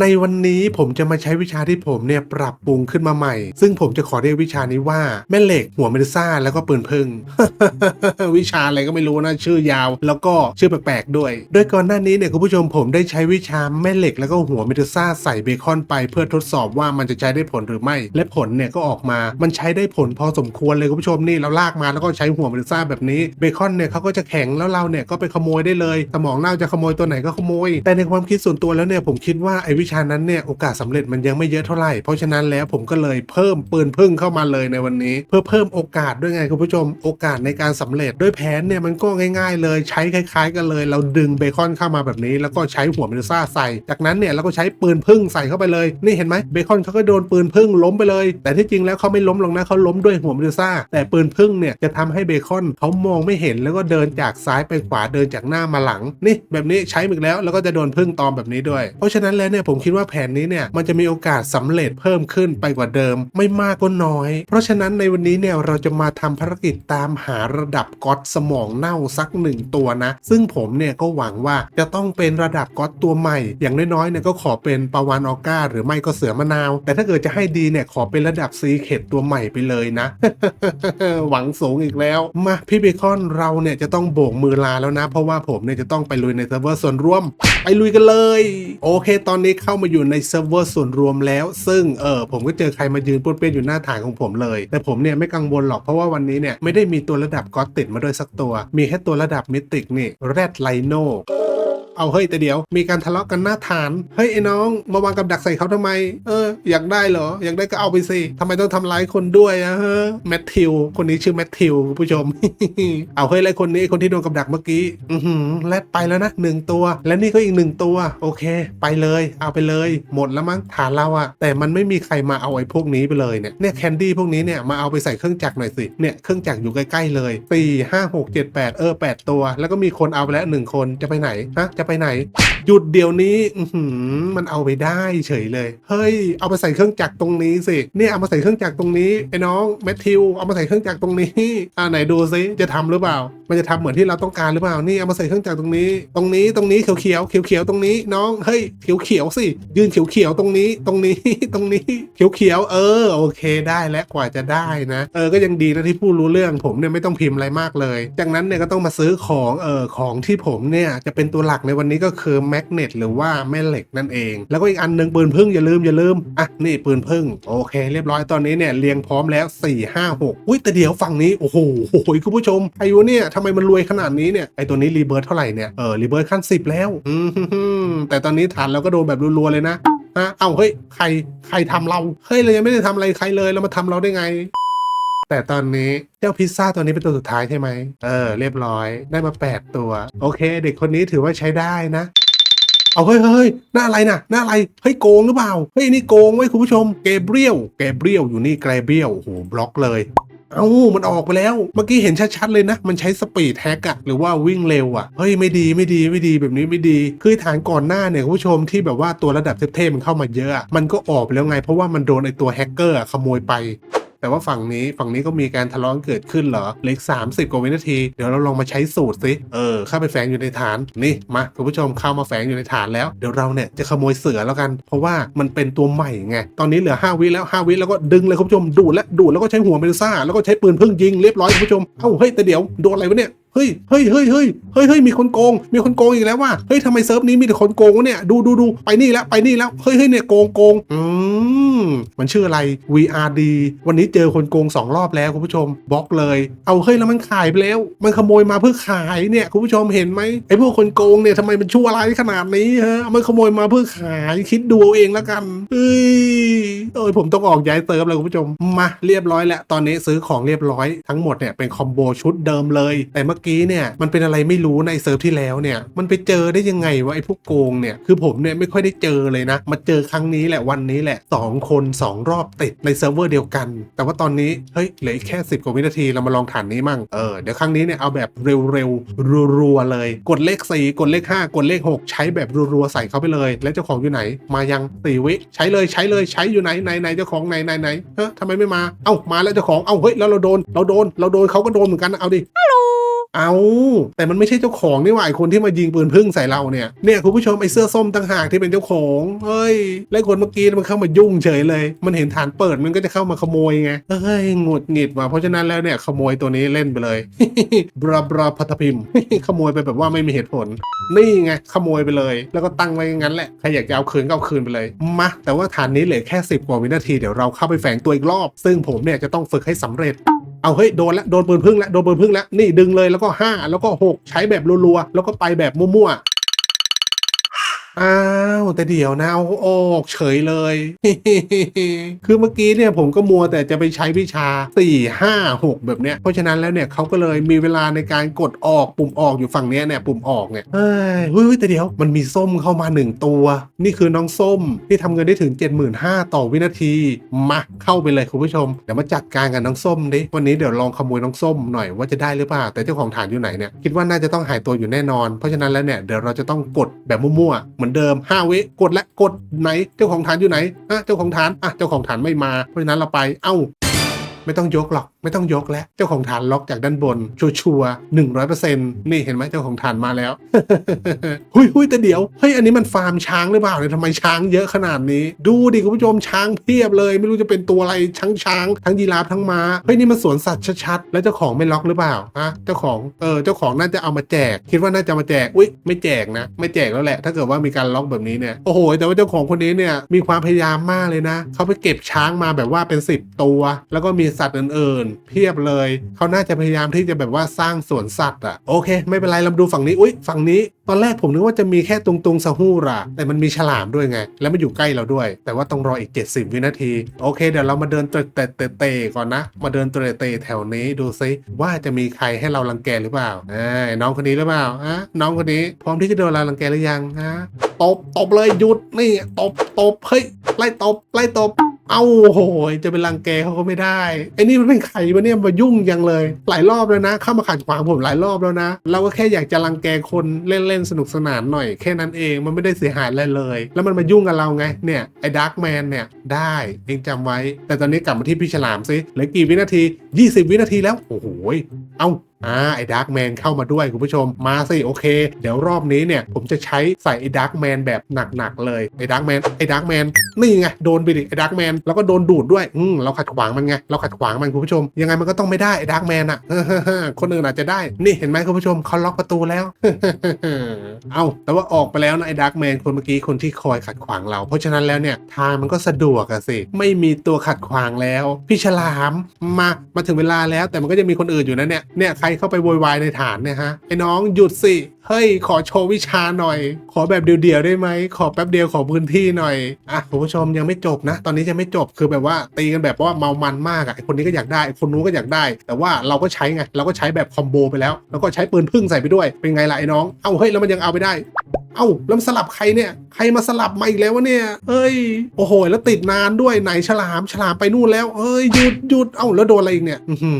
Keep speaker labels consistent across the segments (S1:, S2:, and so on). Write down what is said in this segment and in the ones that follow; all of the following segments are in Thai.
S1: ในวันนี้ผมจะมาใช้วิชาที่ผมเนี่ยปรับปรุงขึ้นมาใหม่ ซึ่งผมจะขอเรียกวิชานี้ว่าแม่เหล็กหัวเมดูซ่าแล้วก็ปืนพึ่ง วิชาอะไรก็ไม่รู้นะชื่อยาว แล้วก็ชื่อแปลกๆด้วย โดยก่อนหน้านี้เนี่ยคุณผู้ชมผมได้ใช้วิชาแม่เหล็กแล้วก็หัวเมดูซ่าใส่เบคอนไป เพื่อทดสอบว่ามันจะใช้ได้ผลหรือไม่ และผลเนี่ยก็ออกมา มันใช้ได้ผลพอสมควรเลยคุณผู้ชมนี่เราลากมาแล้วก็ใช้หัวเมดูซ่าแบบนี้เบคอนเนี่ยเขาก็จะแข็งแล้วเราเนี่ยก็ไปขโมยได้เลย สมองเน่าจะขโมยตัวไหนก็ขโมย แต่ในความคิดส่วนตัวแล้วเนี่ยผมคิดว่าไอวิชานั้นเนี่ยโอกาสสำเร็จมันยังไม่เยอะเท่าไหร่ เพราะฉะนั้นแล้วผมก็เลยเพิ่มปืนพึ่งเข้ามาเลยในวันนี้ เพื่อเพิ่มโอกาสด้วยไงคุณผู้ชมโอกาสในการสำเร็จด้วยแผนเนี่ยมันก็ง่าย ๆ เลยใช้คล้าย ๆ กันเลย เราดึงเบคอนเข้ามาแบบนี้ แล้วก็ใช้หัวเมดูซ่าใส่ จากนั้นเนี่ยเราก็ใช้ปืนพึ่งใส่เข้าไปเลยนี่เห็นไหมเบคอนเขาก็โดนปืนพึ่งล้มไปเลย แต่ที่จริงแล้วเขาไม่ล้มลงนะเขาล้มด้วยหัวเมดูซ่าแต่ปืนพึ่งเนี่ยจะทำให้เบคอนเขามองไม่เห็นแล้วก็เดินจากซ้ายไปขวาเดินจากหน้ามาหลังนี่แบบนี้ใช้อีกแล้วแล้วก็จะโดนพึ่งตอมแบบนี้ด้วย เพราะฉะนั้นแล้วเนี่ยผมคิดว่าแผนนี้เนี่ยมันจะมีโอกาสสำเร็จเพิ่มขึ้นไปกว่าเดิม ไม่มากก็น้อย เพราะฉะนั้นในวันนี้เนี่ยเราจะมาทำภารกิจตามหาระดับก๊อตสมองเน่าสักหนึ่งตัวนะ ซึ่งผมเนี่ยก็หวังว่าจะต้องเป็นระดับก๊อตตัวใหม่ อย่างน้อยๆเนี่ยก็ขอเป็นปาวานออก้า หรือไม่ก็เสือมะนาว แต่ถ้าเกิดจะให้ดีเนี่ยขอเป็นระดับซีเข็ดตัวใหม่ไปเลยนะ หวังสูงอีกแล้ว มาพี่เบคอนเราเนี่ยจะต้องโบกมือลาแล้วนะ เพราะว่าผมเนี่ยจะต้องไปลุยในเซิร์ฟเวอร์ส่วนร่วม ไปลุยกันเลย โอเค ตอนนี้เข้ามาอยู่ในเซิร์ฟเวอร์ส่วนรวมแล้ว ซึ่งเออผมก็เจอใครมายืนป้วนเปี้ยนอยู่หน้าฐานของผมเลย แต่ผมเนี่ยไม่กังวลหรอกเพราะว่าวันนี้เนี่ยไม่ได้มีตัวระดับก็อตติดมาด้วยสักตัว มีแค่ตัวระดับมิติกนี่แรดไลโน เอาเฮ้ยแต่เดี๋ยวมีการทะเลาะกันหน้าฐาน เฮ้ยไอ้น้องมาวางกับดักใส่เขาทำไม เออ อยากได้เหรอ อยากได้ก็เอาไปสิทำไมต้องทำร้ายคนด้วยอะเฮะแมทธิว คนนี้ชื่อแมทธิวคุณผู้ชม เอาเฮ้ยแล้คนนี้คนที่โดนกับดักเมื่อกี้ อือหือแลดไปแล้วนะหนึ่งตัว และนี่ก็อีกหนึ่งตัว โอเค ไปเลย เอาไปเลย หมดแล้วมั้งฐานเราอะแต่มันไม่มีใครมาเอาไอ้พวกนี้ไปเลยเนี่ยเนี่ยแคนดี้พวกนี้เนี่ยมาเอาไปใส่เครื่องจักรหน่อยสิเนี่ยเครื่องจักรอยู่ใกล้ๆเลยสี่ห้าหกเจ็ดแปดเออแปดตัว แล้วก็มีคนเอาไปแล้วหนึ่งคนจะไปไหนฮะจะไปไหน หยุดเดี๋ยวนี้มันเอาไปได้เฉยเลย เฮ้ย เอาไปใส่เครื่องจักรตรงนี้สิเนี่ยเอามาใส่เครื่องจักรตรงนี้ไอ้น้องแมทธิวเอามาใส่เครื่องจักรตรงนี้อ่าไหนดูซิจะทำหรือเปล่า มันจะทำเหมือนที่เราต้องการหรือเปล่านี่เอามาใส่เครื่องจักรตรงนี้ ตรงนี้ตรงนี้เขียวเขียวเขียวเขียวตรงนี้น้องเฮ้ยเขียวเขียวสิยืนเขียวเขียวตรงนี้ตรงนี้ตรงนี้เขียวเขียวเออโอเคได้แล้วกว่าจะได้นะ เออก็ยังดีนะที่ผู้รู้เรื่องผมเนี่ยไม่ต้องพิมพ์อะไรมากเลย จากนั้นเนี่ยก็ต้องมาซื้อของเออของที่ผมเนี่ยจะเป็นตัวหลักในวันนี้ก็คือแมกเนตหรือว่าแม่เหล็กนั่นเอง แล้วก็อีกอันหนึ่งปืนพึ่งอย่าลืมอย่าลืมอะนี่ปืนพึ่งโอเค เรียบร้อยตอนนี้เนี่ยเรียงพร้อมแล้ว 4 5 6 อุ้ยแต่เดี๋ยวฝั่งนี้โอ้โหคุณผู้ชมไอ้วะเนี่ยทำไมมันรวยขนาดนี้เนี่ยไอตัวนี้รีเบิร์ตเท่าไหร่เนี่ยเออรีเบิร์ตขั้น 10 แล้วอืมแต่ตอนนี้ฐานเราก็โดนแบบรัวๆเลยนะฮะเอ้าเฮ้ยใครใครทำเราเฮ้ยเรายังไม่ได้ทำอะไรใครเลยเรามาทำเราได้ไงแต่ตอนนี้เจ้าพิซซ่าตัวนี้เป็นตัวสุดท้ายใช่ไหม เออ เรียบร้อย ได้มา 8 ตัว โอเค เด็กคนนี้ถือว่าใช้ได้นะ เอาเฮ้ยเฮ้ยหน้าอะไรนะหน้าอะไรเฮ้ยโกงหรือเปล่าเฮ้ยนี่โกงไว้คุณผู้ชมเกเบรียลเกเบรียลอยู่นี่เกเบรียลโอ้โหบล็อกเลยเอ้ามันออกไปแล้ว เมื่อกี้เห็นชัดๆเลยนะ มันใช้สปีดแฮกอะหรือว่าวิ่งเร็วอะเฮ้ยไม่ดีไม่ดีไม่ดีแบบนี้ไม่ดี คือฐานก่อนหน้าเนี่ยคุณผู้ชมที่แบบว่าตัวระดับเทพๆมันเข้ามาเยอะ มันก็ออกไปแล้วไง เพราะว่ามันโดนไอตัวแฮกเกอร์ขโมยไป แต่ว่าฝั่งนี้ฝั่งนี้ก็มีการทะเลาะเกิดขึ้นเหรอเล็ก30กว่าวินาที เดี๋ยวเราลองมาใช้สูตรสิเออเข้าไปแฝงอยู่ในฐานนี่มาคุณผู้ชมเข้ามาแฝงอยู่ในฐานแล้วเดี๋ยวเราเนี่ยจะขโมยเสือแล้วกัน เพราะว่ามันเป็นตัวใหม่ไงตอนนี้เหลือ 5 วิแล้ว 5 วิแล้วก็ดึงเลยคุณผู้ชมดูดและดูดแล้วก็ใช้หัวเมลซ่าแล้วก็ใช้ปืนพึ่งยิงเรียบร้อยคุณผู้ชมเอ้าเฮ้ยแต่เดี๋ยวโดนอะไรวะเนี่ย เฮ้ยเฮ้ยเฮ้ยเฮ้ยเฮ้ยเฮ้ยมีคนโกง มีคนโกงอีกแล้วว่ะเฮ้ยทำไมเซิร์ฟนี้มีแต่คนโกงวะเนี่ยดูดูดูไปนี่แล้วไปนี่แล้วเฮ้ยเฮ้ยเนี่ยโกงโกงอืมมันชื่ออะไร VRD วันนี้เจอคนโกงสองรอบแล้วคุณผู้ชมบล็อกเลย เอาเฮ้ยแล้วมันขายไปแล้ว มันขโมยมาเพื่อขายเนี่ยคุณผู้ชมเห็นไหมไอ้พวกคนโกงเนี่ยทำไมมันชั่วร้ายขนาดนี้ฮะมันขโมยมาเพื่อขายคิดดูเอาเองแล้วกันเฮ้ย เอ้ยผมต้องออกย้ายเซิร์ฟแล้วคุณผู้ชม มาเรียบร้อยแล้ว ตอนนี้ซื้อของเรียบร้อยทั้งหมดเนี่ยเป็นคอมโบชุดเดิมเลย แต่เมื่อกี้เนี่ยมันเป็นอะไรไม่รู้ในเซิร์ฟที่แล้วเนี่ยมันไปเจอได้ยังไงวะไอ้พวกโกงเนี่ยคือผมเนี่ยไม่ค่อยได้เจอเลยนะ มาเจอครั้งนี้แหละวันนี้แหละสองคนสองรอบติดในเซิร์ฟเวอร์เดียวกัน แต่ว่าตอนนี้เฮ้ยเหลืออีกแค่ 10 กว่าวินาทีเรามาลองฐานนี้มั่งเออเดี๋ยวครั้งนี้เนี่ยเอาแบบเร็วๆรัวๆเลย กดเลข4กดเลข 5 กดเลข 6 ใช้แบบรัวๆใส่เข้าไปเลย แล้วเจ้าของอยู่ไหน มายังสี่วิใช้เลยใช้เลยใช้อยู่ไหนไหนไหนเจ้าของไหนไหนไหนเฮ้ยทำไมไม่มา เอ้ามาแล้วเจ้าของ เอ้าเฮ้ยแล้วเราโดน เราโดน เราโดนเขาก็โดนเหมือนกันนะเอาดิฮัลโหล เอาแต่มันไม่ใช่เจ้าของนี่หว่าไอคนที่มายิงปืนพึ่งใส่เราเนี่ยเนี่ยคุณผู้ชมไอเสื้อส้มต่างหากที่เป็นเจ้าของเฮ้ยแล้คนเมื่อกี้มันเข้ามายุ่งเฉยเลย มันเห็นฐานเปิดมันก็จะเข้ามาขโมยไงเฮ้ยหงุดหงิดว่ะเพราะฉะนั้นแล้วเนี่ยขโมยตัวนี้เล่นไปเลยบราบราพัทพิมขโมยไปแบบว่าไม่มีเหตุผล นี่ไงขโมยไปเลย แล้วก็ตั้งไว้งั้นแหละใครอยากจะเอาคืนก็เอาคืนไปเลยมาแต่ว่าฐานนี้เหลือแค่ 10 กว่าวินาทีเดี๋ยวเราเข้าไปแฝงตัวอีกรอบ ซึ่งผมเนี่ยจะต้องฝึกให้สำเร็จ เอาเฮ้ยโดนแล้วโดนปืนพึ่งแล้วโดนปืนพึ่งแล้วนี่ดึงเลยแล้วก็ 5 แล้วก็ 6 ใช้แบบรัวๆแล้วก็ไปแบบมั่วๆ อ้าวแต่เดี๋ยวนะเอาออกเฉยเลย คือเมื่อกี้เนี่ยผมก็มัวแต่จะไปใช้วิชา 4 5 6 แบบเนี้ยเพราะฉะนั้นแล้วเนี่ยเขาก็เลยมีเวลาในการกดออกปุ่มออกอยู่ฝั่งเนี้ยเนี่ยปุ่มออกเนี่ยเฮ้ยแต่เดี๋ยวมันมีส้มเข้ามาหนึ่งตัว นี่คือน้องส้มที่ทำเงินได้ถึง 75,000ต่อวินาทีมาเข้าไปเลยคุณผู้ชมเดี๋ยวมาจัดการกับน้องส้มดิวันนี้เดี๋ยวลองขโมยน้องส้มหน่อยว่าจะได้หรือเปล่าแต่เจ้าของฐานอยู่ไหนเนี่ยคิดว่าน่าจะต้องหายตัวอยู่แน่นอนเพราะฉะนั้นแล้วเนี่ยเดี๋ยวเราจะต้องกดแบบมั่วๆเหมือนเดิม5วิกดและกดไหนเจ้าของฐานอยู่ไหนอะเจ้าของฐานอะเจ้าของฐานไม่มาเพราะฉะนั้นเราไปเอ้า ไม่ต้องยกหรอกไม่ต้องยกแล้วเจ้าของฐานล็อกจากด้านบน ชัวร์หนึ่งร้อยเปอร์เซ็นต์นี่เห็นไหมเจ้าของฐานมาแล้วหุยหุยแต่เดี๋ยวเฮ้ยอันนี้มันฟาร์มช้างหรือเปล่าเนี่ยทำไมช้างเยอะขนาดนี้ ดูดิคุณผู้ชมช้างเพียบเลย ไม่รู้จะเป็นตัวอะไรช้างช้างทั้งยีราฟทั้งม้าเฮ้ยนี่มันสวนสัตว์ชัดๆแล้วเจ้าของไม่ล็อกหรือเปล่าฮะเจ้าของเออเจ้าของน่าจะเอามาแจก คิดว่าน่าจะมาแจกอุ้ยไม่แจกนะ ไม่แจกแล้วแหละ ถ้าเกิดว่ามีการล็อกแบบนี้เนี่ยโอ้โหแต่ว่าเจ้าของคนนี้เนี่ยมีความพยายามมากเลยนะเขาไปเก็บช้างมาแบบว่าเป็น 10 ตัว แล้วก็มีสัตว์อื่นๆ เพียบเลยเขาน่าจะพยายามที่จะแบบว่าสร้างสวนสัตว์อะโอเค ไม่เป็นไรเราดูฝั่งนี้อุ้ยฝั่งนี้ ตอนแรกผมนึกว่าจะมีแค่ตุงตุงซาฮูราแต่มันมีฉลามด้วยไง แล้วมันอยู่ใกล้เราด้วย แต่ว่าต้องรออีก 70 วินาที โอเค เดี๋ยวเรามาเดินเตะเตะเตะก่อนนะ มาเดินเตะเตะแถวนี้ดูซิว่าจะมีใครให้เรารังแกหรือเปล่าอ่าน้องคนนี้หรือเปล่าอะน้องคนนี้พร้อมที่จะโดนเรารังแกหรือยังฮะตบตบเลยหยุดนี่ตบตบเฮ้ยไล่ตบไล่ตบ เอ้าโหยจะเป็นรังแกเขาก็ไม่ได้ไอ้นี่มันเป็นใครวะเนี่ยมายุ่งยังเลย หลายรอบแล้วนะ เข้ามาขัดขวางผมหลายรอบแล้วนะ เราก็แค่อยากจะรังแกคนเล่นๆสนุกสนานหน่อยแค่นั้นเองมันไม่ได้เสียหายอะไรเลย แล้วมันมายุ่งกับเราไงเนี่ยไอ้ดาร์กแมนเนี่ยได้เองจำไว้ แต่ตอนนี้กลับมาที่พี่ฉลามซิเหลือกี่วินาที 20 วินาทีแล้วโอ้โหเอาอ่าไอ้ดาร์กแมนเข้ามาด้วยคุณผู้ชมมาสิโอเค เดี๋ยวรอบนี้เนี่ย ผมจะใช้ใส่ไอ้ดาร์กแมนแบบหนักๆเลยไอ้ดาร์กแมนไอ้ดาร์กแมนนี่ไงโดนไปดิไอ้ดาร์กแมนแล้วก็โดนดูดด้วยอืมเราขัดขวางมันไงเราขัดขวางมันคุณผู้ชม ยังไงมันก็ต้องไม่ได้ไอ้ดาร์กแมนอะคนอื่นอาจจะได้นี่เห็นไหมคุณผู้ชมเขาล็อกประตูแล้วเอาแต่ว่าออกไปแล้วนะไอ้ดาร์กแมนคนเมื่อกี้คนที่คอยขัดขวางเรา เพราะฉะนั้นแล้วเนี่ยทางมันก็สะดวกอะสิไม่มีตัวขัดขวางแล้ว พี่ฉลามมามาถึงเวลาแล้วแต่มันก็จะมีคนอื่นอยู่นะเนี่ยเนี่ยใครเข้าไปโวยวายในฐานเนี่ยฮะไอ้น้องหยุดสิเฮ้ยขอโชว์วิชาหน่อย ขอแบบเดียวๆได้ไหมขอแป๊บเดียวขอพื้นที่หน่อยอะคุณผู้ชมยังไม่จบนะ ตอนนี้ยังไม่จบคือแบบว่าตีกันแบบว่าเมามันมากอะไอคนนี้ก็อยากได้ไอ้คนนู้นก็อยากได้ แต่ว่าเราก็ใช้ไงเราก็ใช้แบบคอมโบไปแล้ว แล้วก็ใช้ปืนพึ่งใส่ไปด้วยเป็นไงล่ะไอ้น้องเอ้าเฮ้ยแล้วมันยังเอาไปได้เอ้าแล้วสลับใครเนี่ย ใครมาสลับมาอีกแล้ววะเนี่ยเอ้ย โอ้โห แล้วติดนานด้วยไหนฉลามฉลามไปนู่นแล้วเอ้ยหยุดหยุดเอ้าแล้วโดนอะไรอีกเนี่ยอื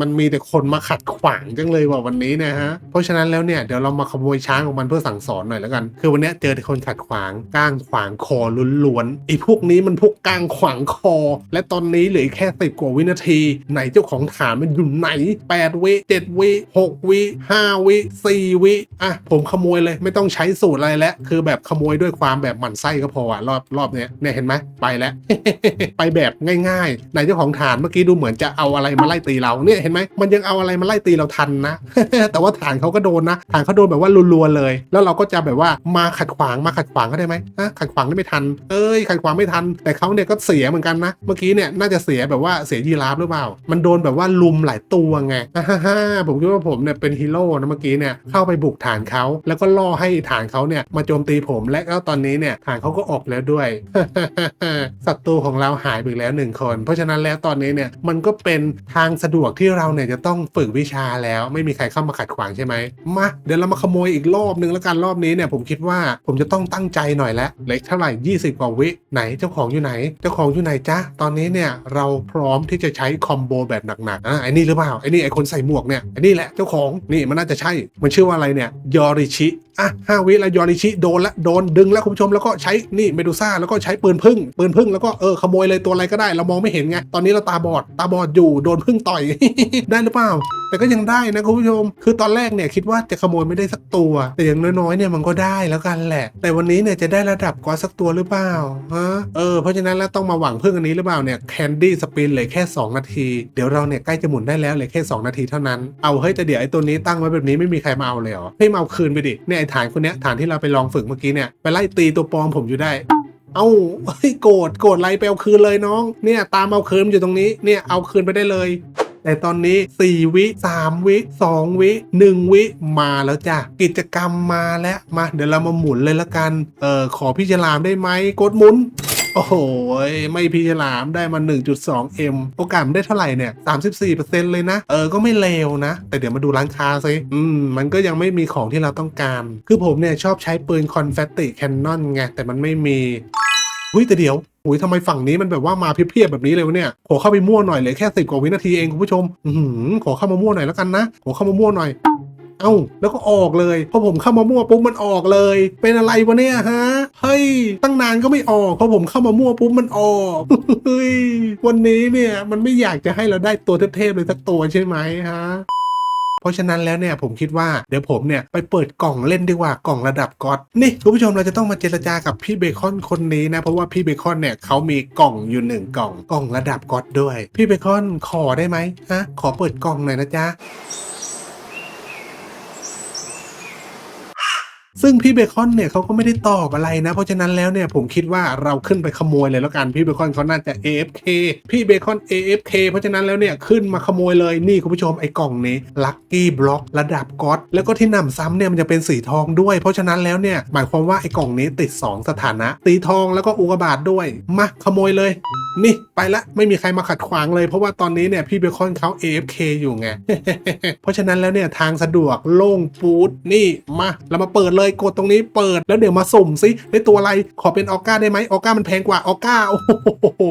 S1: มันมีแต่คนมาขัดขวางจังเลยว่ะวันนี้นะฮะ เพราะฉะนั้นแล้วเนี่ยเดี๋ยวเรามาขโมยช้างของมันเพื่อสั่งสอนหน่อยแล้วกัน คือวันนี้เจอแต่คนขัดขวางก้างขวางคอล้วนๆไอ้พวกนี้มันพวกก้างขวางคอ และตอนนี้เหลือแค่สิบกว่าวินาที ไหนเจ้าของฐานมันอยู่ไหน8วิ7วิ6วิ5วิ4วิอะผมขโมยเลย ไม่ต้องใช้สูตรอะไรแล้วคือแบบขโมยด้วยความแบบหมั่นไส้ก็พออะรอบรอบเนี้ยเนี่ยเห็นไหมไปแล้ว ไปแบบง่ายๆไหนเจ้าของฐานเมื่อกี้ดูเหมือนจะเอาอะไรมาไล่ตีเราเนี่ยเห็นไหมมันยังเอาอะไรมาไล่ตีเราทันนะ แต่ว่าฐานเขาก็โดนนะฐานเขาโดนแบบว่ารัวๆเลย แล้วเราก็จะแบบว่ามาขัดขวางมาขัดขวางก็ได้ไหมฮะขัดขวางได้ไม่ทันเอ้ยขัดขวางไม่ทัน แต่เขาเนี่ยก็เสียเหมือนกันนะ เมื่อกี้เนี่ยน่าจะเสียแบบว่าเสียยีราฟหรือเปล่า มันโดนแบบว่าลุมหลายตัวไงฮ่าฮ่าผมคิดว่าผมเนี่ยเป็นฮีโร่นะเมื่อกี้เนี่ยเข้าไปบุกฐานเขาแล้วก็ล่อให้ฐานเขาเนี่ยมาโจมตีผมและก็ตอนนี้เนี่ยฐานเขาก็ออกแล้วด้วยศัตรูของเราหายไปแล้วหนึ่งคน เพราะฉะนั้นแล้วตอนนี้เนี่ยมันก็เป็นทางสะดวกที่เราเนี่ยจะต้องฝึกวิชาแล้ว ไม่มีใครเข้ามาขัดขวางใช่ไหมมาเดี๋ยวเรามาขโมยอีกรอบนึงแล้วกันรอบนี้เนี่ยผมคิดว่าผมจะต้องตั้งใจหน่อยแล้วเล็กเท่าไหร่ 20 กว่าวิไหนเจ้าของอยู่ไหน เจ้าของอยู่ไหนจ๊ะตอนนี้เนี่ยเราพร้อมที่จะใช้คอมโบแบบหนักๆอะไอ้นี่หรือเปล่าไอ้นี่ไอ้คนใส่หมวกเนี่ยไอ้นี่แหละเจ้าของนี่มันน่าจะใช่มันชื่อว่าอะไรเนี่ยยอริชิอะห้าวิแล้วยอริชิโดนละโดนดึงแล้วคุณผู้ชมแล้วก็ใช้นี่เมดูซ่าแล้วก็ใช้ปืนพึ่งปืนพึ่งแล้วก็เออขโมยเลยตัวอะไรก็ได้เรามองไม่เห็นไงตอนนี้เราตาบอดตาบอดอยู่โดนพึ่งต่อยได้หรือเปล่าแต่ก็ยังได้นะคุณผู้ชม คือตอนแรกเนี่ยคิดว่าจะขโมยไม่ได้สักตัว แต่อย่างน้อยๆเนี่ยมันก็ได้แล้วกันแหละ แต่วันนี้เนี่ยจะได้ระดับกว่าสักตัวหรือเปล่าฮะเออเพราะฉะนั้นแล้วต้องมาหวังเพึ่งอันนี้หรือเปล่าเนี่ยแคนดี้สปินเลยแค่ 2 นาที เดี๋ยวเราเนี่ยใกล้จะหมุนได้แล้วเลยแค่ 2 นาทีเท่านั้นเอาเฮ้ยแต่เดี๋ยวไอ้ตัวนี้ตั้งไว้แบบนี้ไม่มีใครมาเอาเลยเหรอให้มาเอาคืนไปดิเนี่ยไอ้ฐานคนเนี้ยฐานที่เราไปลองฝึกเมื่อกี้เนี่ยไปไล่ตีตัวปลอมผมอยู่ได้เอ้าเฮ้ยโกรธโกรธไรไปเอาคืนเลยน้อง เนี่ยตามเอาคืนอยู่ตรงนี้ เนี่ยเอาคืนไปได้เลย แต่ตอนนี้ 4 วิ 3 วิ 2 วิ 1 วิมาแล้วจ้ะ กิจกรรมมาแล้ว มาเดี๋ยวเรามาหมุนเลยละกัน เออขอพี่ฉลามได้ไหมกดหมุนโอ้โห ไม่พี่ฉลามได้มา 1.2M โอกาสมันได้เท่าไหร่เนี่ย 34%เลยนะ เออ ก็ไม่เลวนะ แต่เดี๋ยวมาดูร้านค้าซิอืม มันก็ยังไม่มีของที่เราต้องการ คือผมเนี่ย ชอบใช้ปืนคอนเฟตติแคนนอนไง แต่มันไม่มีหุ้ยแต่เดี๋ยว อุ้ยทำไมฝั่งนี้มันแบบว่ามาเพียบๆแบบนี้เลยวะเนี่ย ขอเข้าไปมั่วหน่อยเลยแค่สิบกว่าวินาทีเองคุณผู้ชม อือหือขอเข้ามามั่วหน่อยแล้วกันนะ ขอเข้ามามั่วหน่อย เอ้า แล้วก็ออกเลย พอผมเข้ามามั่วปุ๊บมันออกเลย เป็นอะไรวะเนี่ยฮะ เฮ้ย ตั้งนานก็ไม่ออก พอผมเข้ามามั่วปุ๊บมันออกเฮ้ย วันนี้เนี่ยมันไม่อยากจะให้เราได้ตัวเทพๆเลยสักตัวใช่ไหมฮะ เพราะฉะนั้นแล้วเนี่ยผมคิดว่าเดี๋ยวผมเนี่ยไปเปิดกล่องเล่นดีกว่ากล่องระดับก๊อตนี่คุณผู้ชมเราจะต้องมาเจรจากับพี่เบคอนคนนี้นะเพราะว่าพี่เบคอนเนี่ยเขามีกล่องอยู่หนึ่งกล่องกล่องระดับก๊อตด้วย พี่เบคอนขอได้ไหมฮะขอเปิดกล่องหน่อยนะจ๊ะ ซึ่งพี่เบคอนเนี่ยเขาก็ไม่ได้ตอบอะไรนะ เพราะฉะนั้นแล้วเนี่ยผมคิดว่าเราขึ้นไปขโมยเลยแล้วกันพี่เบคอนเขาน่าจะ AFK พี่เบคอน AFK เพราะฉะนั้นแล้วเนี่ยขึ้นมาขโมยเลยนี่คุณผู้ชมไอ้กล่องนี้ลัคกี้บล็อกระดับก๊อตแล้วก็ที่นำซ้ำเนี่ยมันจะเป็นสีทองด้วย เพราะฉะนั้นแล้วเนี่ยหมายความว่าไอ้กล่องนี้ติด 2 สถานะตีทองแล้วก็อุกบาตด้วยมาขโมยเลยนี่ไปละไม่มีใครมาขัดขวางเลย เพราะว่าตอนนี้เนี่ยพี่เบคอนเขา AFK อยู่ไงเพราะฉะนั้นแล้วเนี่ยทางสะดวกโล่งปูดนี่มาเรามาเปิดเลยกดตรงนี้เปิดแล้วเดี๋ยวมาสุ่มซิได้ตัวอะไรขอเป็นออก้าได้ไหมออก้ามันแพงกว่าออก้าโอ้โห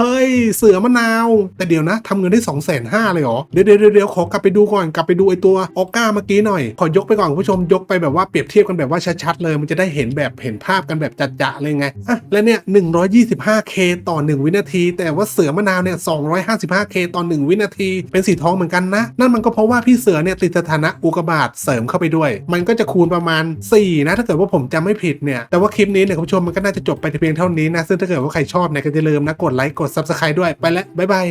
S1: เฮ้ยเสือมะนาว แต่เดี๋ยวนะทำเงินได้2องแสนห้าเลยเหรอเดี๋ยวเดี๋ยวเดี๋ยวขอกลับไปดูก่อนกลับไปดูไอตัวออก้าเมื่อกี้หน่อย ขอยกไปก่อนคุณผู้ชมยกไปแบบว่าเปรียบเทียบกันแบบว่าชัดๆเลยมันจะได้เห็นแบบเห็นภาพกันแบบจัดๆเลยไงอะแล้วเนี่ย 125k ต่อ 1 วินาที แต่ว่าเสือมะนาวเนี่ย 255k ต่อ 1 วินาที เป็นสีทองเหมือนกันนะ นั่นมันก็เพราะว่าพี่เสือเนี่ยติดสถานะอุกกาบาตเสริมเข้าไปด้วย มันก็จะคูณประมาณ4 นะ ถ้าเกิดว่าผมจำไม่ผิดเนี่ย แต่ว่าคลิปนี้เนี่ยคุณผู้ชมมันก็น่าจะจบไปแต่เพียงเท่านี้นะ ซึ่งถ้าเกิดว่าใครชอบเนี่ยก็อย่าลืมนะกดไลค์กด subscribe ด้วยไปแล้วบ๊ายบาย